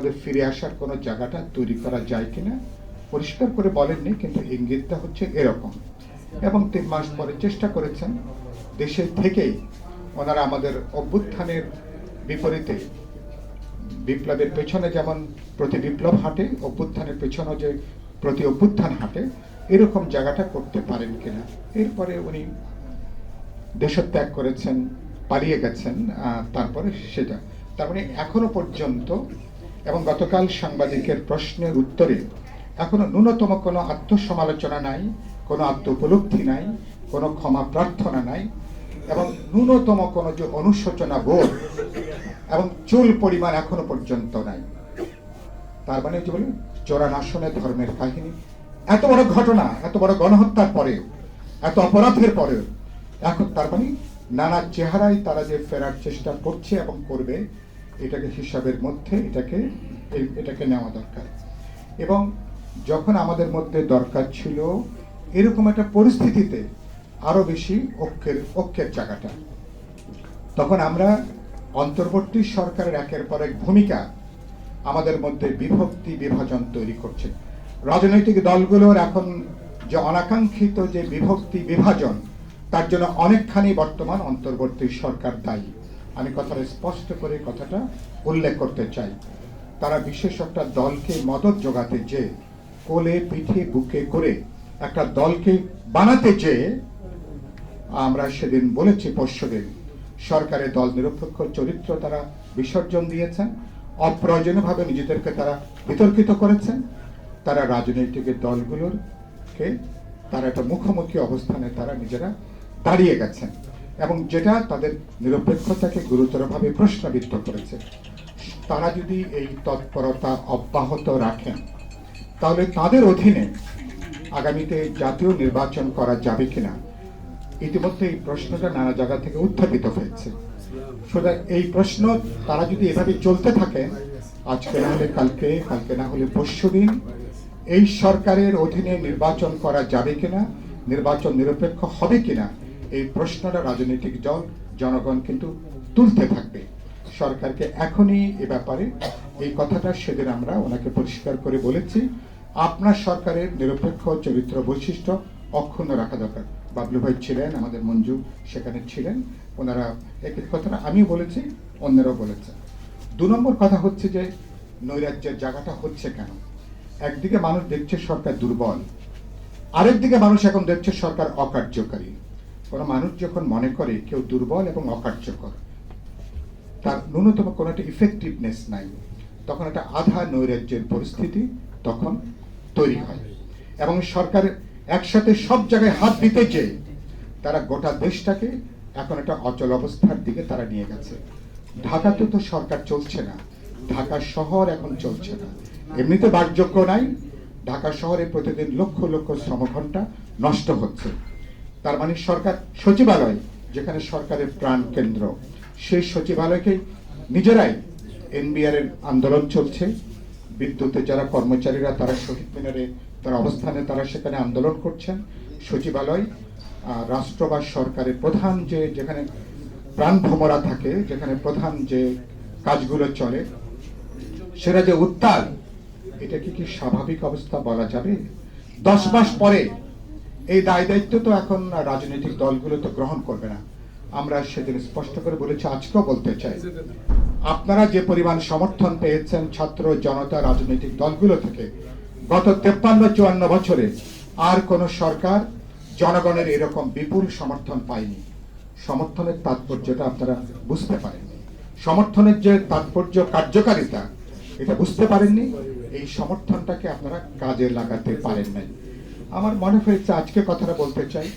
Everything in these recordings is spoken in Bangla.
আমাদের ফিরে আসার কোনো জায়গাটা তৈরি করা যায় কিনা, পরিষ্কার করে বলেননি, কিন্তু ইঙ্গিতটা হচ্ছে এরকম। এবং তিন মাস পরে চেষ্টা করেছেন দেশে থেকেই ওনারা আমাদের অভ্যুত্থানের বিপরীতে বিপ্লবের পেছনে যেমন প্রতি বিপ্লব হাঁটে, অভ্যুত্থানের পেছনে যে প্রতি অভ্যুত্থান হাঁটে, এরকম জায়গাটা করতে পারেন কিনা। এরপরে উনি দেশত্যাগ করেছেন, পালিয়ে গেছেন তারপরে সেটা। তার মানে এখনও পর্যন্ত এবং গতকাল সাংবাদিকের প্রশ্নের উত্তরে এখনও ন্যূনতম কোনো আত্মসমালোচনা নাই, কোনো আত্ম উপলব্ধি নাই, কোনো ক্ষমা প্রার্থনা নাই এবং ন্যূনতম কোনো যে অনুশোচনা বোধ এবং চুল পরিমাণ এখনও পর্যন্ত নাই। তার মানে যে বলি চোরানাশনে ধর্মের কাহিনী। এত বড় ঘটনা, এত বড় গণহত্যার পরেও, এত অপরাধের পরেও, এখন তার মানে নানা চেহারায় তারা যে ফেরার চেষ্টা করছে এবং করবে এটাকে হিসাবের মধ্যে এটাকে এটাকে নেওয়া দরকার। এবং যখন আমাদের মধ্যে দরকার ছিল, এরকম একটা পরিস্থিতিতে আরও বেশি ঐক্যের ঐক্যের জায়গাটা। তখন আমরা অন্তর্বর্তী সরকারের একের পর এক ভূমিকা আমাদের মধ্যে বিভক্তি, বিভাজন তৈরি করছে। রাজনৈতিক দলগুলোর এখন যে অনাকাঙ্ক্ষিত যে বিভক্তি, বিভাজন, তার জন্য অনেকখানি বর্তমান অন্তর্বর্তী সরকার দায়ী। আমি কথাটা স্পষ্ট করে কথাটা উল্লেখ করতে চাই। তারা বিশেষ একটা দলকে মদত জোগাতে যে, কোলে পিঠে বুকে করে একটা দলকে বানাতে চেয়ে আমরা সেদিন বলেছি পরশুদিন সরকারের দল নিরপেক্ষ চরিত্র তারা বিসর্জন দিয়েছেন, অপ্রয়োজনীয়ভাবে নিজেদেরকে তারা বিতর্কিত করেছেন, তারা রাজনৈতিক দলগুলোর কে তারা একটা মুখোমুখি অবস্থানে তারা নিজেরা দাঁড়িয়ে গেছেন। এবং যেটা তাদের নিরপেক্ষতাকে গুরুতরভাবে প্রশ্নবিদ্ধ করেছে। তারা যদি এই তৎপরতা অব্যাহত রাখেন, তাহলে তাদের অধীনে আগামীতে জাতীয় নির্বাচন করা যাবে কিনা, ইতিমধ্যে এই প্রশ্নটা নানা জায়গা থেকে উত্থাপিত হয়েছে। সুতরাং এই প্রশ্ন তারা যদি এভাবে চলতে থাকে, আজকে না হলে কালকে কালকে না হলে পরশু দিন, এই সরকারের অধীনে নির্বাচন করা যাবে কিনা, নির্বাচন নিরপেক্ষ হবে কিনা এই প্রশ্নটা রাজনৈতিক দল জনগণ কিন্তু তুলতে থাকবে। সরকারকে এখনই এ ব্যাপারে এই কথাটা সেদিন আমরা ওনাকে পরিষ্কার করে বলেছি। আপনার সরকারের নিরপেক্ষ চরিত্র বৈশিষ্ট্য অক্ষুণ্ণ রাখা দরকার। বাবলু ভাই ছিলেন, আমাদের মঞ্জু সেখানে ছিলেন, ওনারা একই কথাটা আমিও বলেছি, অন্যরাও বলেছেন। দু নম্বর কথা হচ্ছে যে, নৈরাজ্যের জায়গাটা হচ্ছে কেন? একদিকে মানুষ দেখছে সরকার দুর্বল, আরেকদিকে মানুষ এখন দেখছে সরকার অকার্যকারী। কোনো মানুষ যখন মনে করে কেউ দুর্বল এবং অকার্যকর, তার ন্যূনতম কোনো একটা ইফেক্টিভনেস নাই। তখন একটা আধা নৈরাজ্যের পরিস্থিতি তখন তৈরি হয়। এবং সরকার একসাথে সব জায়গায় হাত দিতে চেয়ে তারা গোটা দেশটাকে এখন একটা অচল অবস্থার দিকে তারা নিয়ে গেছে। ঢাকাতে তো সরকার চলছে না, ঢাকা শহর এখন চলছে না। এমনিতে বাসযোগ্য নাই, ঢাকা শহরে প্রতিদিন লক্ষ লক্ষ শ্রমঘণ্টা নষ্ট হচ্ছে। তার মানে সরকার, সচিবালয়, যেখানে সরকারের প্রাণ কেন্দ্র, সেই সচিবালয়কে নিজেরাই এনবিআর এর আন্দোলন চলছে। বিদ্যুতের যারা কর্মচারীরা, তারা শহীদ মিনারে, তারা অবস্থানে, তারা সেখানে আন্দোলন করছেন। সচিবালয় রাষ্ট্র বা সরকারের প্রধান যে, যেখানে প্রাণ ভ্রমরা থাকে, যেখানে প্রধান যে কাজগুলো চলে, সেটা যে উত্তাল এটা কি কি স্বাভাবিক অবস্থা বলা যাবে? দশ মাস পরে এই দায় দায়িত্ব তো এখন রাজনৈতিক দলগুলো তো গ্রহণ করবে না। আমরা সেদিন স্পষ্ট করে বলেছি, আজকেও বলতে চাই, আপনারা যে পরিমাণ সমর্থন পেয়েছেন ছাত্র জনতা রাজনৈতিক দলগুলো থেকে, গত তেপ্পান্ন চুয়ান্ন বছরে আর কোন সরকার জনগণের এরকম বিপুল সমর্থন পায়নি। সমর্থনের তাৎপর্যটা আপনারা বুঝতে পারেননি। সমর্থনের যে তাৎপর্য কার্যকারিতা, এটা বুঝতে পারেননি। এই সমর্থনটাকে আপনারা কাজে লাগাতে পারেন নাই। আমার মনে হয়েছে আজকে কথাটা বলতে চাই।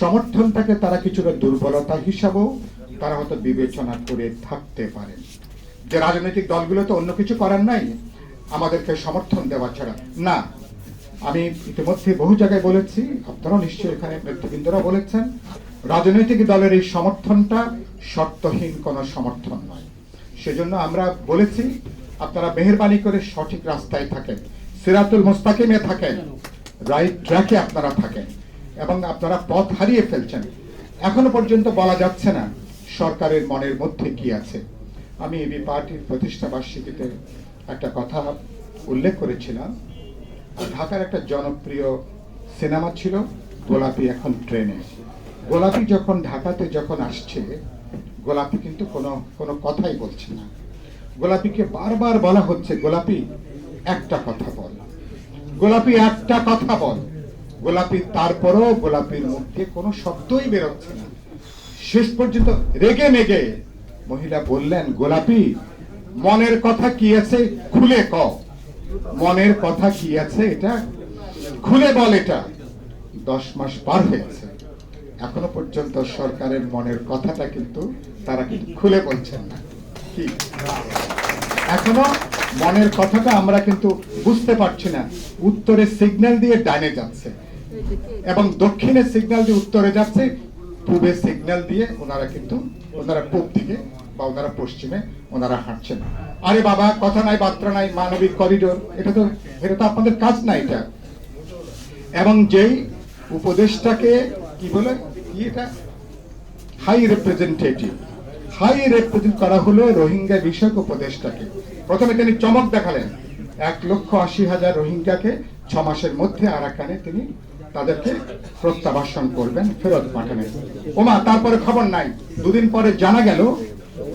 সমর্থনটাকে তারা কিছুটা দুর্বলতা হিসাবেও তারা হয়তো বিবেচনা করে থাকতে পারেন। যে রাজনৈতিক দলগুলো তো অন্য কিছু করার নাই, আমাদেরকে সমর্থন দেওয়া ছাড়া। না, আমি ইতিমধ্যে বহু জায়গায় বলেছি, আপনারাও নিশ্চয়ই এখানে নেতৃবৃন্দরা বলেছেন, রাজনৈতিক দলের এই সমর্থনটা শর্তহীন কোনো সমর্থন নয়। সেজন্য আমরা বলেছি, আপনারা মেহরবানি করে সঠিক রাস্তায় থাকেন, সিরাতুল মুস্তাকিমে থাকেন রাইট ট্র্যাকে আপনারা থাকেন এবং আপনারা পথ হারিয়ে ফেলছেন। এখনও পর্যন্ত বলা যাচ্ছে না সরকারের মনের মধ্যে কি আছে। আমি এবি পার্টির প্রতিষ্ঠা বার্ষিকীতে একটা কথা উল্লেখ করেছিলাম। ঢাকার একটা জনপ্রিয় সিনেমা ছিল গোলাপি এখন ট্রেনে। গোলাপি যখন ঢাকাতে যখন আসছে, গোলাপি কিন্তু কোনো কোনো কথাই বলছে না। গোলাপিকে বারবার বলা হচ্ছে, গোলাপি, একটা কথা বল। গোলাপি একটা কথা বল। গোলাপি তারপরও গোলাপির মুখে কোনো শব্দই বেরোচ্ছে না। শেষ পর্যন্ত রেগে মেগে মহিলা বললেন, গোলাপি, মনের কথা কি আছে খুলে ক। মনের কথা কি আছে এটা? খুলে বল এটা। দশ মাস পার হয়েছে। এখনও পর্যন্ত সরকারের মনের কথাটা কিন্তু তারা কিন্তু খুলে বলছেন না। কি? এখনও মনের কথাটা আমরা কিন্তু বুঝতে পারছি না। উত্তরে সিগন্যাল দিয়ে ডানে যাচ্ছে এবং দক্ষিণে সিগন্যাল দিয়ে উত্তরে যাচ্ছে, পূবে সিগন্যাল দিয়ে ওনারা কিন্তু, ওনারা পূব দিকে বা ওনারা পশ্চিমে, ওনারা হাঁটছেন। আরে বাবা, কথা নাই, বার্তা নাই, মানবিক করিডোর এটা তো এটা তো আপনাদের কাজ না এটা। এবং যেই উপদেশটাকে কি বলে, কি এটা? হাই রিপ্রেজেন্টেটিভ হাই রিপ্রেজেন্ট করা হলো রোহিঙ্গা বিষয়ক উপদেশটাকে প্রথমে তিনি চমক দেখালেন। এক লক্ষ আশি হাজার রোহিঙ্গাকে ছ মাসের মধ্যে আরাকানে তিনি তাদেরকে প্রত্যাবাসন করবেন, ফেরত পাঠাবেন। ওমা, তারপরে খবর নাই। দুদিন পরে জানা গেল,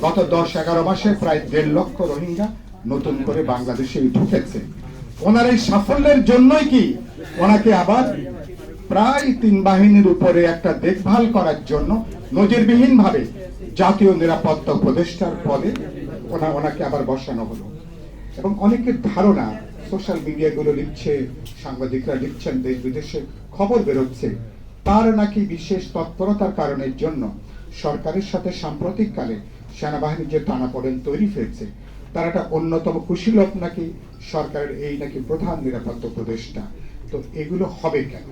গত দশ এগারো মাসে প্রায় দেড় লক্ষ রোহিঙ্গা নতুন করে বাংলাদেশে ঢুকেছে। ওনার এই সাফল্যের জন্যই কি? ওনাকে আবার প্রায় তিন বাহিনীর উপরে একটা দেখভাল করার জন্য নজিরবিহীন ভাবে জাতীয় নিরাপত্তা উপদেষ্টার পদে ওনা, ওনাকে আবার বসানো হলো। এবং অনেকের ধারণা, সোশ্যাল মিডিয়াগুলো লিখছে, সাংবাদিকরা লিখছেন, দেশ বিদেশে খবর বেরোচ্ছে, তার নাকি বিশেষ তৎপরতার কারণের জন্য সরকারের সাথে সাম্প্রতিককালে সেনাবাহিনীর যে টানাপোড়েন তৈরি হয়েছে, তার একটা অন্যতম কুশীলক নাকি সরকারের এই নাকি প্রধান নিরাপত্তা উপদেষ্টা। তো এগুলো হবে কেন?